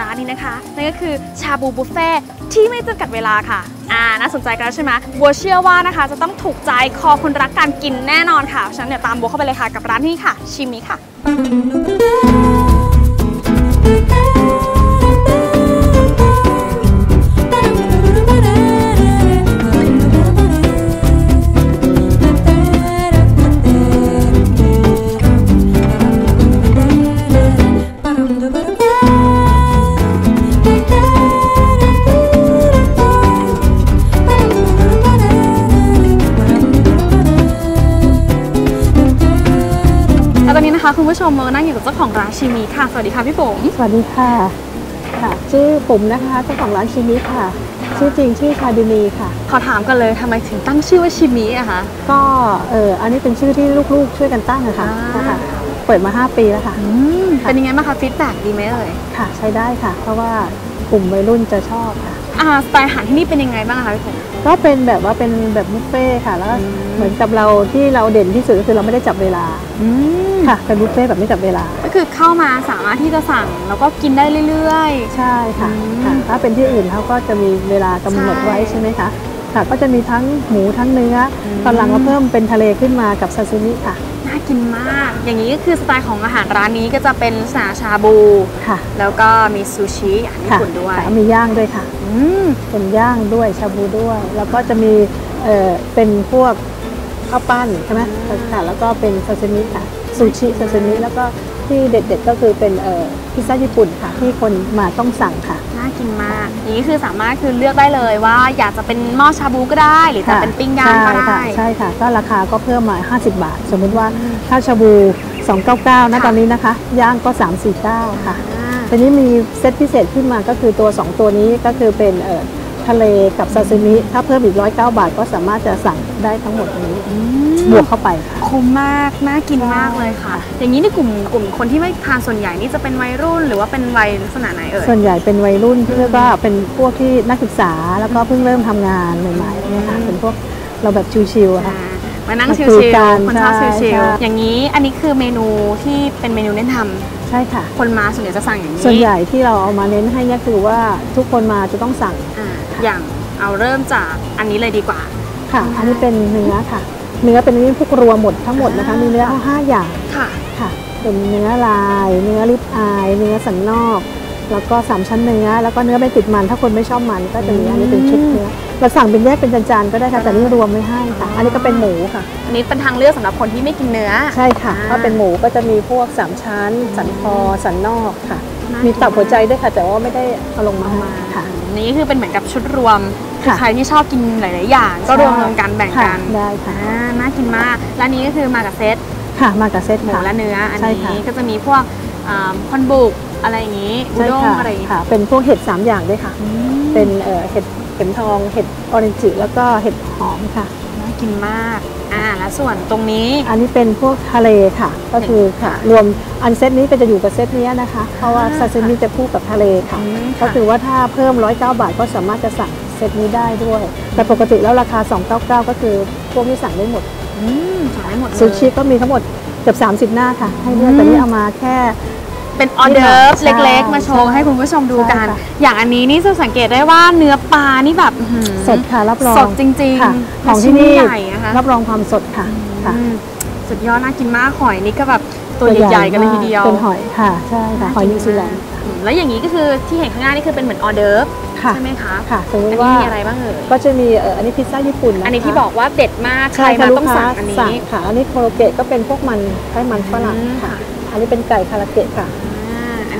ร้านนี้นะคะนั่นก็คือชาบูบุฟเฟ่ที่ไม่จำกัดเวลาค่ะอ่าน่าสนใจกันแล้วใช่ไหมบัวเชื่อว่านะคะ จะต้องถูกใจคอคนรักการกินแน่นอนค่ะฉะนั้นเดี๋ยวตามบัวเข้าไปเลยค่ะกับร้านนี้ค่ะ ชิมิค่ะ นนี้นะคะคุณผู้ชมมานั่งอยู่กับเจ้าของร้านชิมิค่ะ สวัสดีค่ะพี่ผมสวัสดีค่ะค่ะ ชื่อปุ๋มนะคะเจ้าของร้านชิมิค่ะ ชื่อจริงชื่อคาดินีค่ะ ขอถามกันเลยทำไมถึงตั้งชื่อว่าชิมิอะคะก็เอออันนี้เป็นชื่อที่ลูกๆ ช่วยกันตั้งนะคะอ่านะคะเปิดมา 5 ปีแล้วค่ะอืมเป็นยังไงบ้างคะฟีดแบ็กดีไหมเอ่ยค่ะ ใช้ได้ค่ะ เพราะว่ากลุ่มวัยรุ่นจะชอบค่ะ อ่าสไตล์อาหารที่นี่เป็นยังไงบ้างคะพี่ผมก็เป็นแบบว่าเป็นแบบบุฟเฟ่ต์ค่ะ แล้วก็อืมเหมือนกับเราที่เราเด่นที่สุดก็คือเราไม่ได้จับเวลาอืม ค่ะเป็นบุฟเฟ่ต์แบบไม่จับเวลา ก็คือเข้ามาสามารถที่จะสั่งแล้วก็กินได้เรื่อย ใช่ค่ะอืมค่ะ ถ้าเป็นที่อื่นเขาก็จะมีเวลากำหนดไว้ใช่ใช่ไหมคะ ค่ะ ก็จะมีทั้งหมูทั้งเนื้ออมตอนหลังก็เพิ่มเป็นทะเลขึ้นมากับซาซิมิค่ะๆน่า กินมาก อย่างนี้ก็คือสไตล์ของอาหารร้านนี้ก็จะเป็นลักษณะชาบู ค่ะ แล้วก็มีซูชิอาหารญี่ค่ะปุ่นด้วยค่ะมีย่างด้วยค่ะอืมเป็นย่างด้วยชาบูด้วย แล้วก็จะมีเอ่อเป็นพวกข้าวปั้นใช่ไหมค่ะแล้วก็เป็นซาซิมิค่ะซูชิซาซิมิแล้วก็ ที่เด็ดๆก็คือเป็นเอ่อพิซซ่าญี่ปุ่นค่ะ ที่คนมาต้องสั่งค่ะ น่ากินมากอย่างนี้คือสามารถคือเลือกได้เลยว่าอยากจะเป็นหม้อชาบูก็ได้ หรือจะค่ะเป็นปิ้งย่างก็ใช่ค่ะได้ใช่ค่ะ ก็ราคาก็เพิ่มมา 50 บาท สมมุติว่าถ้าชาบู 299นะค่ะตอนนี้นะคะ ย่างก็ 349 ค่ะอ่าทีนี้มีเซตพิเศษขึ้นมาก็คือตัว 2 ตัวนี้ก็คือเป็นเอ่อ ทะเลกับซาซิมิ ถ้าเพิ่มอีก109บาทก็สามารถจะสั่งได้ทั้งหมดนี้บวกเข้าไปค่ะ คุ้มมากน่ากินมากเลยค่ะ อย่างนี้ในกลุ่มกลุ่มคนที่ไม่ทานส่วนใหญ่นี่จะเป็นวัยรุ่น หรือว่าเป็นวัยลักษณะไหนเอ่ยส่วนใหญ่เป็นวัยรุ่นที่เรียกว่าเป็นพวกที่นักศึกษาแล้วก็เพิ่งเริ่มทำงานใหม่ๆเนี่ยค่ะอืมเป็นพวกเราแบบชิวๆอะอ่าค่ะมานั่งมาชิคุวยกันๆคนชอบใช่ชิวใช่ๆอย่างนี้อันนี้คือเมนูที่เป็นเมนูแนะนำใช่ค่ะ คนมาส่วนใหญ่จะสั่งอย่างนี้ส่วนใหญ่ที่เราเอามาเน้นให้เนี่ยคือว่าทุกคนมาจะต้องสั่งอ่าอย่างเอาเริ่มจากอันนี้เลยดีกว่าค่ะ อันนี้เป็นเนื้อค่ะ เนื้อเป็นเนื้อพวกรวมหมดทั้งหมดนะคะ มีเนื้อห้าอย่างค่ะค่ะ เป็นเนื้อลาย เนื้อริบอาย เนื้อสันนอก แล้วก็สามชั้นเนื้อแล้วก็เนื้อไม่ติดมันถ้าคนไม่ชอบมันก็จะมีอันนี้เป็นชุดเนื้อเราสั่งเป็นแยกเป็นจานๆก็ได้ค่ะแต่นี่รวมไม่ให้ค่ะ อันนี้ก็เป็นหมูค่ะอันนี้เป็นทางเลือกสำหรับคนที่ไม่กินเนื้อใช่ค่ะอ่าถ้าเป็นหมูก็จะมีพวกสามชั้น สันคอสันนอกค่ะน่ามีกินตับหัวใจด้วยค่ะ แต่ว่าไม่ได้เอาลงมาให้ค่ะนี่คือเป็นเหมือนกับชุดรวมค่ะใครที่ชอบกินหลาย ๆ อย่าง ก็รวมรวมกันแบ่งค่ะกันได้ค่ะอ่าน่ากินมากและนี้ก็คือมากับเซตค่ะมากับเซตหมูค่ะและเนื้ออันใช่ค่ะนี้ก็จะมีพวกอ่าคอนบุก อะไรอย่างนี้อุใช่ด้งค่ะอะไรอย่างนี้ค่ะ เป็นพวกเห็ดสามอย่างด้วยค่ะอืมเป็นเอ่อเห็ดเข็มทอง เห็ดออเรนจิแล้วก็เห็ดหอมค่ะน่ากินมาก อ่า และส่วนตรงนี้ อันนี้เป็นพวกทะเลค่ะ ก็คือค่ะ รวมอันเซตนี้ก็จะอยู่กับเซตเนี้ยนะคะ เพราะว่าอ่าซาซิมิจะคู่กับทะเลค่ะอืมก็ค่ะคือว่าถ้าเพิ่ม 109 บาทก็สามารถจะสั่งเซตนี้ได้ด้วย แต่ปกติแล้วราคา 299 ก็คือพวกนี้สั่งได้หมดอืมสั่งได้หมดเลยซูชิก็มีทั้งหมดเกือบ30 หน้าค่ะ ให้เลือกอืมแต่นี่เอามาแค่ เป็นออเดอร์ฟใช่เล็กๆ มาโชว์ใช่ให้คุณผู้ชมดูกันใช่ค่ะอย่างอันนี้นี่จะสังเกตได้ว่าเนื้อปลานี่แบบอื้อหือสดค่ะรับรองสดจริงค่ะๆของที่นี่และชิ้ใหญ่นะคะรับรองความสดค่ะค่ะอืมสุดยอดน่ากินมากหอยนี่ก็แบบตัวใหญ่ๆกันเลยทีเดียวเป็นหอยค่ะใช่ค่ะหอยนิวซีแลนด์อืมแล้วอย่างนี้ก็คือที่เห็นข้างหน้านี่คือเป็นเหมือนออเดิร์ฟค่ะใช่ไหมคะค่ะสมมอันตินี้ว่ามีอะไรบ้างเอ่ยก็จะมีเอ่ออันนี้พิซซ่าญี่ปุ่นนะคะอันนี้ที่บอกว่าเด็ดมากใครใช่ค่ะมาลูต้อกงค้าสั่งอันนี้สั่งค่ะอันนี้โคโรเกะก็เป็นพวกมันไส้มันฝรั่งอืมค่ะ อันนี้เป็นไก่คาราเกะค่ะอ่าอั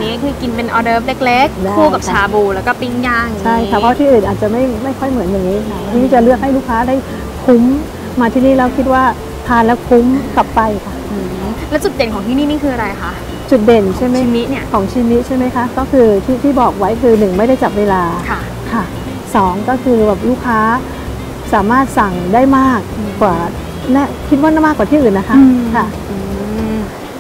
นนี้คือกินเป็นออเดิร์ฟเล็กได้ๆคู่กับค่ะชาบูแล้วก็ปิ้งย่างอย่างนี้ใช่ค่ะเพราะที่อื่นอาจจะไม่ไม่ค่อยเหมือนอย่างนี้ค่ะที่นี่จะเลือกให้ลูกค้าได้คุ้มมาที่นี่แล้วคิดว่าทานแล้วคุ้มกลับไปค่ะอืมแล้วจุดเด่นของที่นี่นี่คืออะไรคะจุดเด่นใช่ไหมชิมิเนี่ยของชิมิใช่ไหมคะก็คือที่ที่บอกไว้คือหนึ่งไม่ได้จับเวลาค่ะค่ะสองก็คือแบบลูกค้าสามารถสั่งได้มากกว่าน่าคิดว่ามากกว่าที่อื่นนะคะอืมค่ะอืม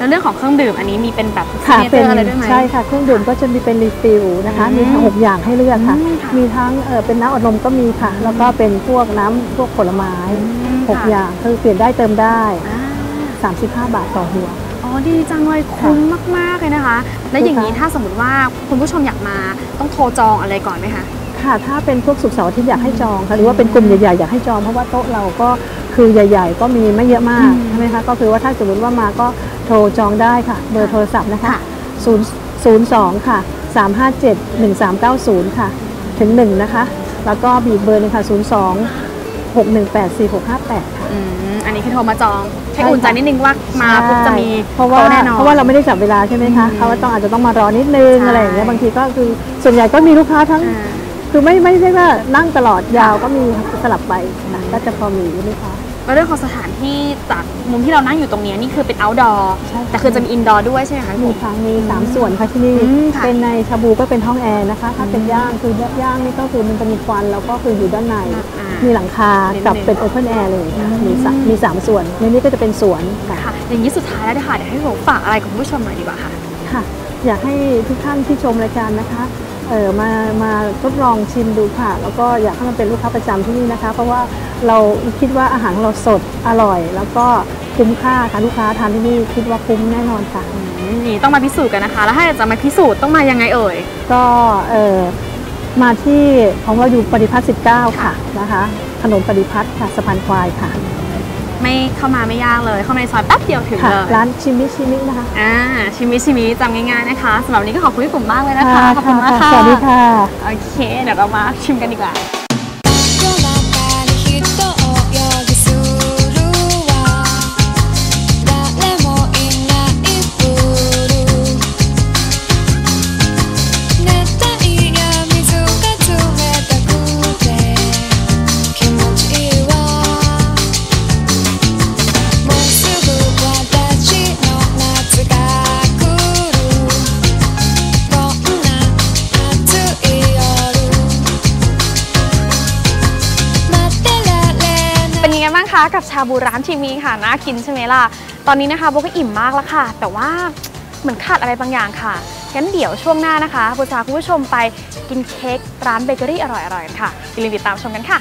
แล้วเรื่องของเครื่องดื่มอันนี้มีเป็นแบบค่ะซิกเนเจเป็อนร์อะไรด้วยไหม ใช่ค่ะเครื่องดื่มก็จะมีเป็นรีฟิลนะคะ อืมมีทั้งหกอย่างให้เลือกค่ะ อืมค่ะ มีทั้งเออเป็นน้ำอัดลมก็มีค่ะ แล้วก็เป็นพวกน้ำพวกผลไม้อืมหกค่ะอย่างคือเปลี่ยนได้เติมได้ อ่า35 บาทต่อหัว อ๋อดีจังเลยคุ้มมากๆเลยนะคะ และอย่างนี้ค่ะถ้าสมมติว่าคุณผู้ชมอยากมาต้องโทรจองอะไรก่อนไหมคะ ค่ะ ถ้าเป็นพวกสุกร์เสาร์อาที่อยากให้จองค่ะ หรือว่าเป็นกลุ่มใหญ่ๆอยากให้จองเพราะว่าโต๊ะเราก็ คือใหญ่ ๆ ก็มีไม่เยอะมากอืมใช่ไหมคะก็คือว่าถ้าสมมติว่ามาก็โทรจองได้ค่ะ เบอร์โทรศัพท์นะคะค่ะ0 02 ค่ะ 357 1390 ค่ะ ถึง 1 นะคะ แล้วก็บีบเบอร์หนึงค่ะ 02 618 4658 ค่ะอืมอันนี้คือโทรมาจองให้ใช่อุ่นใจค่ะนิดนึงว่ามาปุ๊บจะมีเพราะว่าโต๊แน่นอนเพราะว่าเราไม่ได้จับเวลาใช่ไหมคะอืมเขาก็ต้องอาจจะต้องมารอนิดนึงใช่อะไรอย่างเงี้ยบางทีก็คือส่วนใหญ่ก็มีลูกค้าทั้งอ่าคือไม่ไม่ใช่ว่านั่งตลอดยาวก็มีสลับไปค่ะก็จะพอมีลูกค้า แล้วเรื่องของสถานที่จากมุมที่เรานั่งอยู่ตรงนี้นี่คือเป็น outdoor ใช่ค่ะแต่คือจะมี indoor ด้วยใช่ไหมคะมีค่ะมีสามส่วนค่ะที่นี่อืมค่ะเป็นในชาบูก็เป็นห้องแอร์นะคะ ถ้าเป็นย่างคือย่างนี่ก็คือมันจะมีควันแล้วก็คืออยู่ด้านในอ่ามีหลังคานิดนึงกับเป็นโอเพนแอร์เลยค่ะมีสามอืมมีสามส่วน ในนี้ก็จะเป็นสวนค่ะค่ะอย่างนี้สุดท้ายแล้วเดี๋ยวค่ะเดี๋ยวให้ผมฝากอะไรกับคุณผู้ชมหน่อยดีกว่าค่ะค่ะ อยากให้ทุกท่านที่ชมรายการนะคะเออมามาทดลองชิมดูค่ะ แล้วก็อยากให้มันเป็นลูกค้าประจำที่นี่นะคะ เพราะว่า เราคิดว่าอาหารของเราสดอร่อย แล้วก็คุ้มค่าค่ะลูกค้าทานที่นี่คิดว่าคุ้มแน่นอนค่ะอืมนี่ต้องมาพิสูจน์กันนะคะ แล้วถ้าอยากจะมาพิสูจน์ต้องมายังไงเอ่ย ก็เออมาที่ของเราอยู่ปฏิพัฒน์19 ค่ะนะคะถนนปฏิพัฒน์ค่ะสะพานควายค่ะ ไม่เข้ามาไม่ยากเลยเข้ามาในซอยแป๊บเดียวถึงค่ะเลยร้านชิมิชิมินะคะอ่าชิมิชิมิจำง่ายๆนะคะสำหรับวันนี้ก็ขอบคุณพี่ปุ่มมากเลยนะคะขอบคุณมากค่ะค่ะสวัสดีค่ะโอเคเดี๋ยวเรามาชิมกันดีกว่า คะกับชาบูร้านทีมีค่ะน่ากินใช่ไหมล่ะ ตอนนี้นะคะโบก็อิ่มมากแล้วค่ะ แต่ว่าเหมือนขาดอะไรบางอย่างค่ะงั้นเดี๋ยวช่วงหน้านะคะโบจะพาคุณผู้ชมไปกินเค้กร้านเบเกอรี่อร่อยๆกันค่ะอย่าลืมติดตามชมกันค่ะ